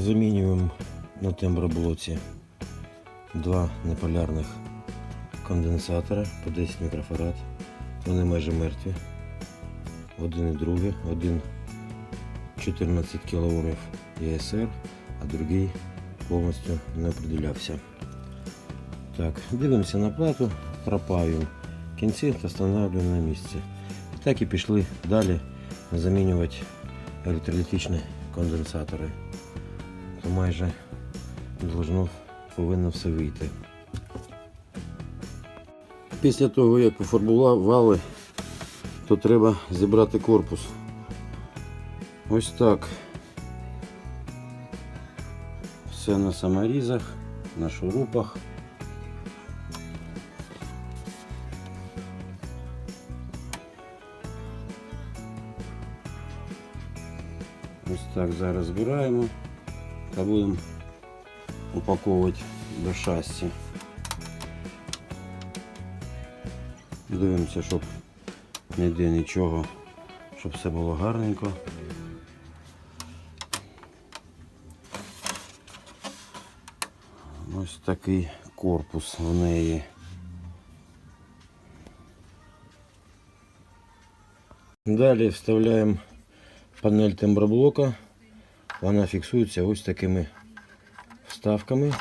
Замінюємо на темброблоці два неполярних конденсатора по 10 мікрофарад. Вони майже мертві. Один і другий, один 14 кОм ЄСР, а другий повністю не определявся. Так, Дивимося на плату, пропаю кінці та встановлюємо на місце. Так і пішли далі замінювати електролітичні конденсатори. То майже должно, повинно все вийти. Після того, як пофарбували, то треба зібрати корпус. Ось так. Все на саморізах, на шурупах. Ось так зараз збираємо та будемо упаковувати до шасі. Дивимося, щоб ніде нічого, щоб все було гарненько. Ось такий корпус в неї. Далі вставляємо панель темброблока. Вона фіксується ось такими вставками.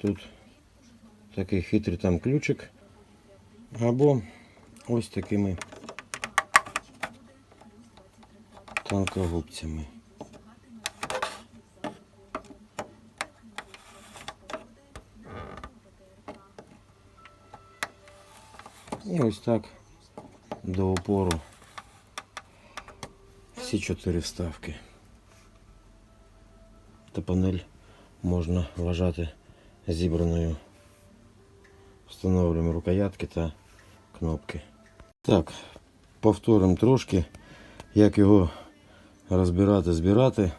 Тут такий хитрий там ключик. Або ось такими тонкогубцями. І ось так до опору всі чотири вставки. Та панель можна вважати зібраною. Встановлюємо рукоятки та кнопки. Так, повторимо трошки, як його розбирати, збирати.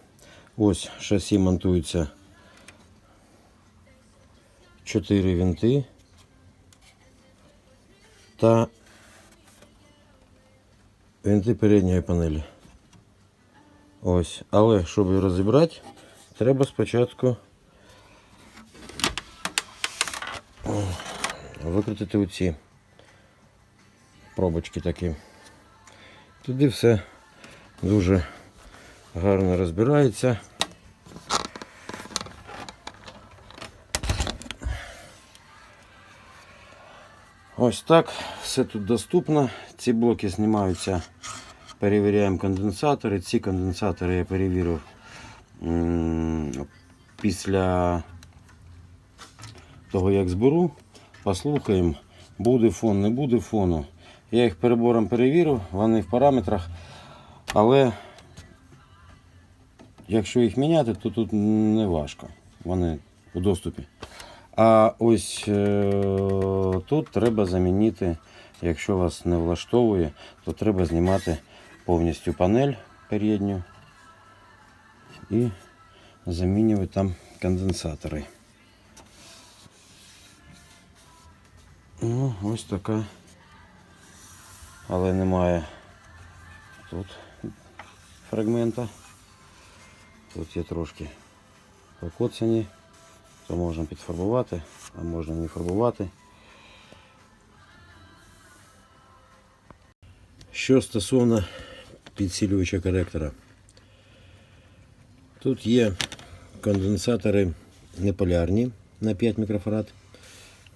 Ось шасі монтується 4 винти та винти передньої панелі. Ось. Але щоб розібрати, треба спочатку викрутити оці пробочки такі. Тоді все дуже гарно розбирається. Ось так, все тут доступно. Ці блоки знімаються, перевіряємо конденсатори. Ці конденсатори я перевірив після того, як зберу. Послухаємо, буде фон, не буде фону. Я їх перебором перевірив, вони в параметрах, але якщо їх міняти, то тут не важко. Вони у доступі. А ось е, тут треба замінити, якщо вас не влаштовує, то треба знімати повністю панель передню і замінювати там конденсатори. Ну, ось така. Але немає тут фрагмента. Тут є трошки покоцані то можна підфарбувати, а можна не фарбувати. Що стосовно підсилювача коректора. Тут є конденсатори неполярні на 5 мікрофарад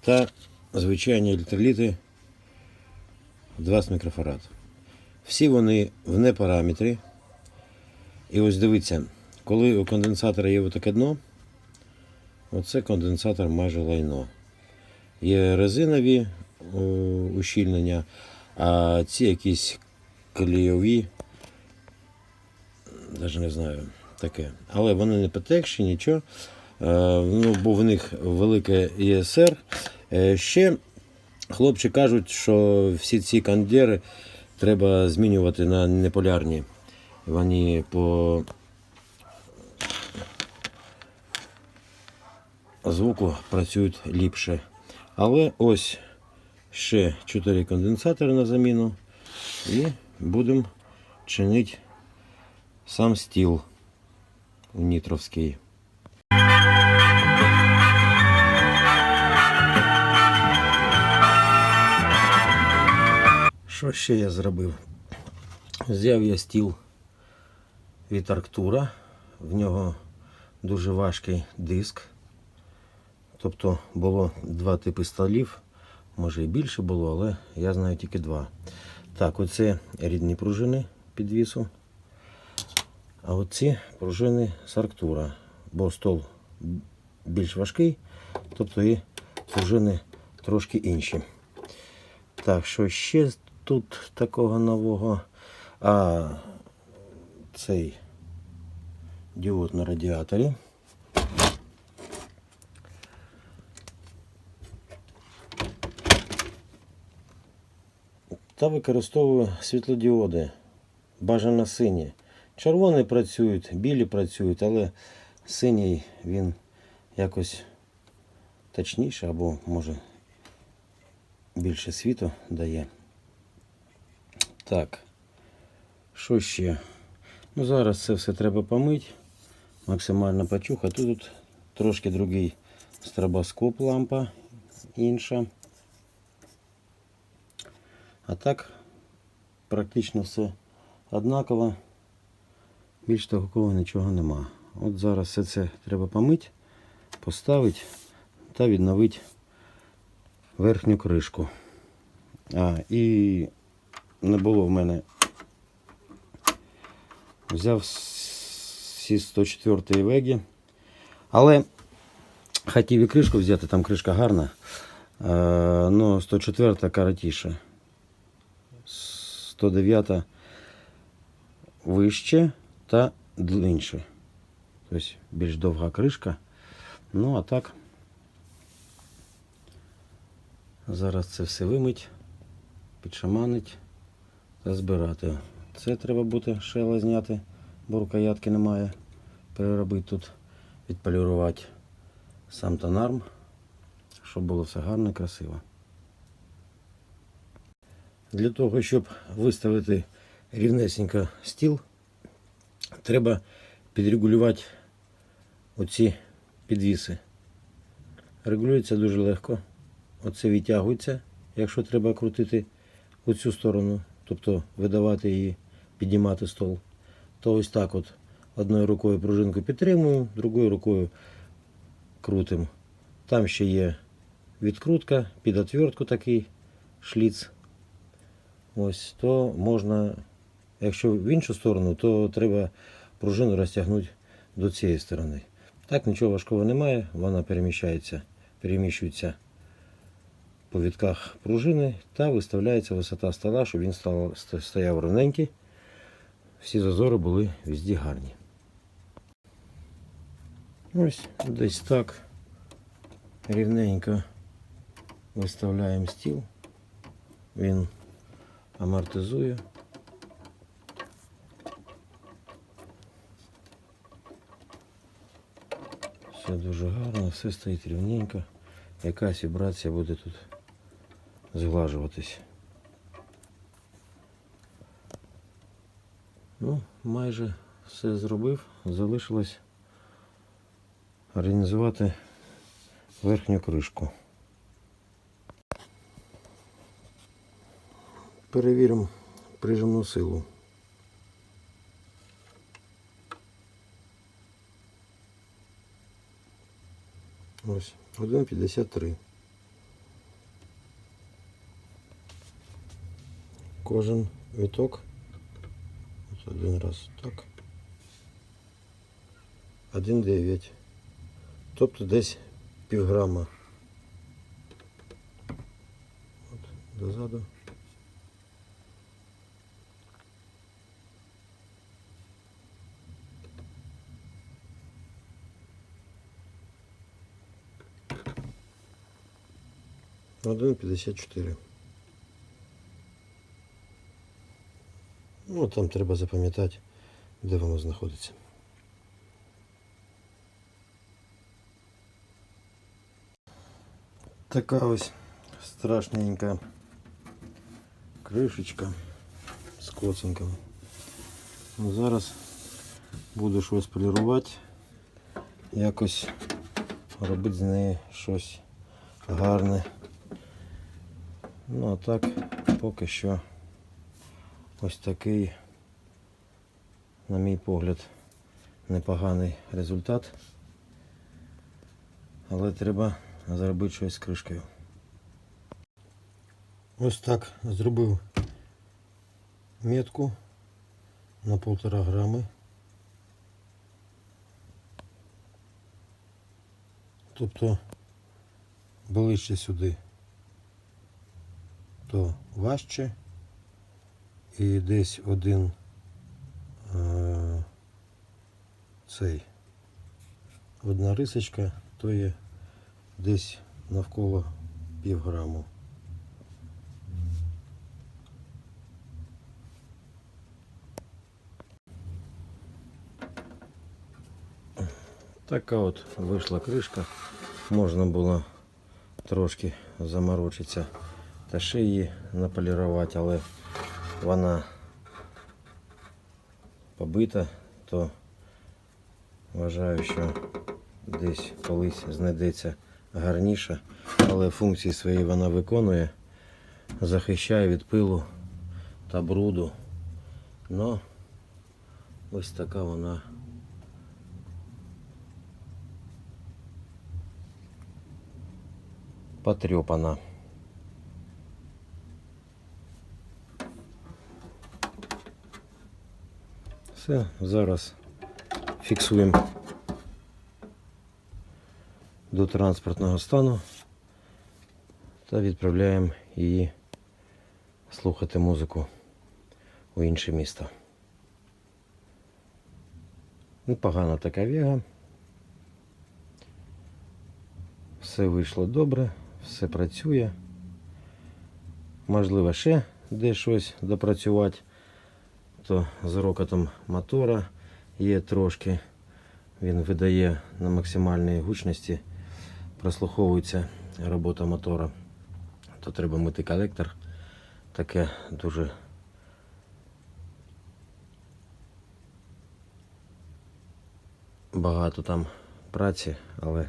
та звичайні електроліти 20 мікрофарад. Всі вони в непараметрі. І ось дивіться, коли у конденсатора є отаке дно, Оце конденсатор майже лайно. Є резинові ущільнення, а ці якісь клейові, навіть не знаю, таке. Але вони не потекші, нічого. Е, ну, бо в них велике ЄСР. Е, ще хлопці кажуть, що всі ці кондери треба змінювати на неполярні. Вони по звуку працюють ліпше. Але ось ще 4 конденсатори на заміну і будемо чинити сам стіл. Нітровський. Що ще я зробив? Взяв я стіл від Арктура. В нього дуже важкий диск. Тобто було два типи столів. Може і більше було, але я знаю тільки два. Так, оце рідні пружини підвісу. А оці пружини з Арктура. Бо стол більш важкий, тобто і пружини трошки інші. Так, що ще тут такого нового? А цей діод на радіаторі. Та використовую світлодіоди. Бажано сині. Червоні працюють, білі працюють, але синій він якось точніше або може більше світу дає. Так. Що ще? Ну, зараз це все треба помити, максимально почухати. Тут трошки другий стробоскоп лампа інша. А так практично все однаково. Більш такого нічого нема. От зараз все це треба помити, поставити та відновити верхню кришку. А, і не було в мене. Взяв всі 104 вегі. Але хотів і кришку взяти, там кришка гарна. але 104 коротіше. 109 вище та длинше. Тобто більш довга кришка. Ну а так. Зараз це все вимить, підшаманить та збирати. Це треба буде шело зняти, бо рукоятки немає. Переробити тут, відполірувати сам тонарм, щоб було все гарно і красиво. Для того, щоб виставити рівнесенько стіл, треба підрегулювати оці підвіси. Регулюється дуже легко. Оце відтягується, якщо треба крутити у цю сторону, тобто видавати її, піднімати стол. То ось так от одною рукою пружинку підтримую, другою рукою крутим. Там ще є відкрутка, під отвертку такий шліц. Ось, то можна, якщо в іншу сторону, то треба пружину розтягнути до цієї сторони. Так нічого важкого немає, вона переміщається, переміщується по вітках пружини та виставляється висота стола, щоб він стояв ровненький. Всі зазори були везде гарні. Ось десь так рівненько виставляємо стіл. Він амортизує. Все дуже гарно, все стоїть рівненько. Якась вібрація буде тут зглажуватись. Ну, майже все зробив. Залишилось організувати верхню кришку. Перевіримо прижимну силу. Ось 1,53. Кожен віток. Ось один раз так. 1,9. Тобто десь півграма. От, дозаду. Один п'ятдесят чотири. Ну, там треба запам'ятати, де воно знаходиться. Така ось страшненька кришечка з коцинками. Ну, зараз буду щось полірувати, якось робити з неї щось гарне. Ну а так, поки що ось такий, на мій погляд, непоганий результат. Але треба зробити щось з кришкою. Ось так зробив метку на полтора грами. Тобто ближче сюди, то важче і десь один е, цей одна рисочка, то є десь навколо пів граму. Така от вийшла кришка. Можна було трошки заморочитися ще її наполірувати, але вона побита, то вважаю, що десь колись знайдеться гарніша, але функції свої вона виконує, захищає від пилу та бруду. Но ось така вона. потрепана. Все, зараз фіксуємо до транспортного стану та відправляємо її слухати музику у інше місто. Непогана така віга. Все вийшло добре, все працює. Можливо, ще де щось допрацювати, то з рокотом мотора є трошки. Він видає на максимальній гучності, прослуховується робота мотора. То треба мити колектор. Таке дуже багато там праці, але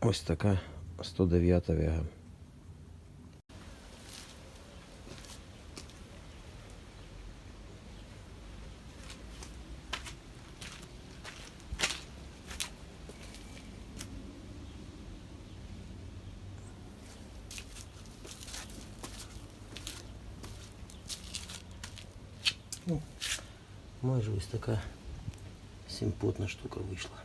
ось така 109 вяга. Майже ось така симпотна штука вийшла.